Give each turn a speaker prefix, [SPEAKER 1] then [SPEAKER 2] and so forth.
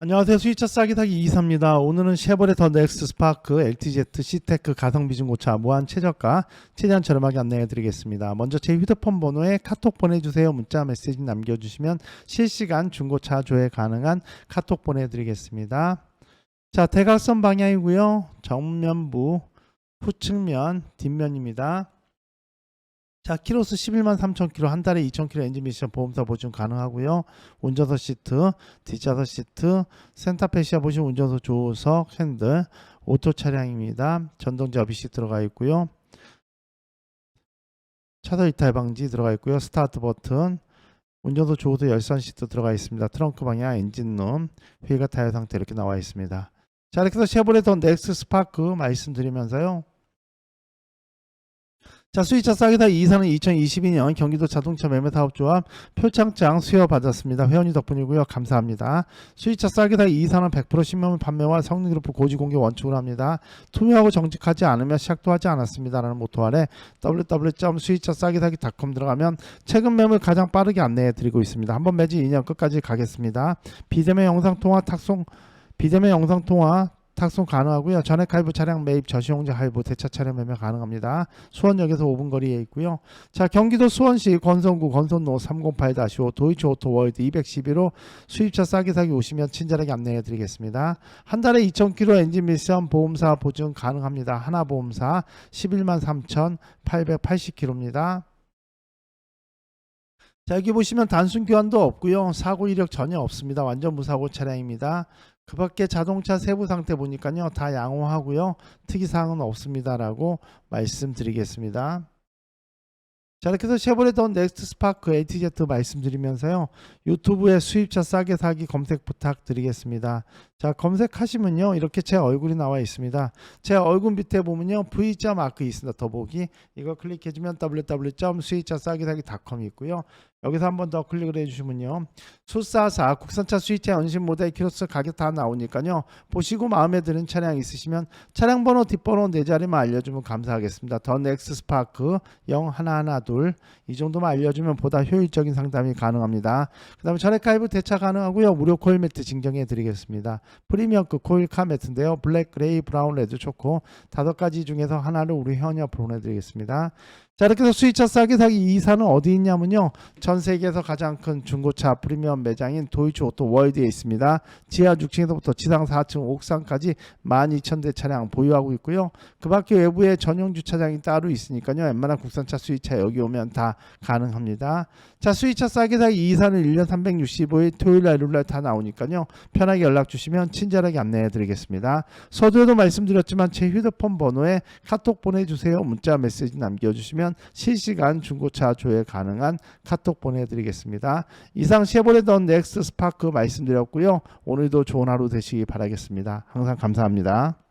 [SPEAKER 1] 안녕하세요. 수입차 싸게 사기 이사입니다. 오늘은 쉐보레 더 넥스 스파크 LTZ C테크 가성비 중고차 무한 최저가 최대한 저렴하게 안내해 드리겠습니다. 먼저 제 휴대폰 번호에 카톡 보내주세요. 문자 메시지 남겨주시면 실시간 중고차 조회 가능한 카톡 보내드리겠습니다. 자 대각선 방향이고요. 정면부 후측면 뒷면입니다. 자, 키로수 11만 3천 킬로 한 달에 2천 킬로 엔진 미션 보험사 보증 가능하고요. 운전석 시트, 뒷좌석 시트, 센터페 시아 보신 운전석 조석 핸들, 오토 차량입니다. 전동 접이식 들어가 있고요. 차도 이탈 방지 들어가 있고요. 스타트 버튼, 운전석 조수 열선 시트 들어가 있습니다. 트렁크 방향, 엔진룸, 휠과 타이어 상태 이렇게 나와 있습니다. 자, 이렇게 해서 쉐보레 더 넥스 스파크 말씀드리면서요. 자, 수입차 싸게 다 이사는 2022년 경기도 자동차 매매 사업조합 표창장 수여 받았습니다. 회원님 덕분이고요. 감사합니다. 수입차 싸게 다 이사는 100% 신명물 판매와 성능 기록 고지 공개 원칙으로 합니다. 투명하고 정직하지 않으면 시작도 하지 않았습니다라는 모토 아래 www.수입차 싸게 사기.com 들어가면 최근 매물 가장 빠르게 안내해 드리고 있습니다. 한번 매진 2년 끝까지 가겠습니다. 비대면 영상 통화 탁송 비대면 영상 통화 탁송 가능하고요. 전액 할부 차량 매입 저시용자 할부 대차 차량 매매 가능합니다. 수원역에서 5분 거리에 있고요. 자 경기도 수원시 건성구 건선로 308-5 도이치 오토 월드 211호 수입차 싸게 사기 오시면 친절하게 안내해 드리겠습니다. 한 달에 2,000km 엔진 미션 보험사 보증 가능합니다. 하나 보험사 11만 3,880km입니다. 자 여기 보시면 단순 교환도 없고요. 사고 이력 전혀 없습니다. 완전 무사고 차량입니다. 그 밖에 자동차 세부 상태 보니까요. 다 양호하고요. 특이사항은 없습니다라고 말씀드리겠습니다. 자 이렇게 해서 쉐보레 더 넥스트 스파크 ATZ 말씀드리면서요. 유튜브에 수입차 싸게 사기 검색 부탁드리겠습니다. 자 검색하시면요. 이렇게 제 얼굴이 나와 있습니다. 제 얼굴 밑에 보면요. V자 마크 있습니다. 더보기 이거 클릭해주면 www.수입차 싸게 사기.com이 있고요. 여기서 한 번 더 클릭을 해주시면요. 수사사 국산차 수입차 연신 모델 키로수 가격 다 나오니까요. 보시고 마음에 드는 차량 있으시면 차량 번호 뒷번호 네 자리만 알려주면 감사하겠습니다. 더 넥스 스파크 0 하나 하나 둘이 정도만 알려주면 보다 효율적인 상담이 가능합니다. 그 다음에 전액 가입 대차 가능하고요. 무료 코일 매트 증정해 드리겠습니다. 프리미엄급 코일 카 매트인데요. 블랙, 그레이, 브라운, 레드, 초코 다섯 가지 중에서 하나를 우리 회원이 앞으로 보내드리겠습니다. 자 이렇게 해서 수입차 싸게 사기 이사는 어디 있냐면요. 전 세계에서 가장 큰 중고차 프리미엄 매장인 도이치 오토 월드에 있습니다. 지하 6층에서부터 지상 4층 옥상까지 12,000대 차량 보유하고 있고요. 그 밖에 외부에 전용 주차장이 따로 있으니까요. 웬만한 국산차 수입차 여기 오면 다 가능합니다. 자 수입차 싸게 사기 이사는 1년 365일 토요일 날 일요일 날 다 나오니까요. 편하게 연락 주시면 친절하게 안내해 드리겠습니다. 서두에도 말씀드렸지만 제 휴대폰 번호에 카톡 보내주세요. 문자 메시지 남겨주시면 실시간 중고차 조회 가능한 카톡 보내드리겠습니다. 이상 쉐보레 더 넥스 스파크 말씀드렸고요. 오늘도 좋은 하루 되시기 바라겠습니다. 항상 감사합니다.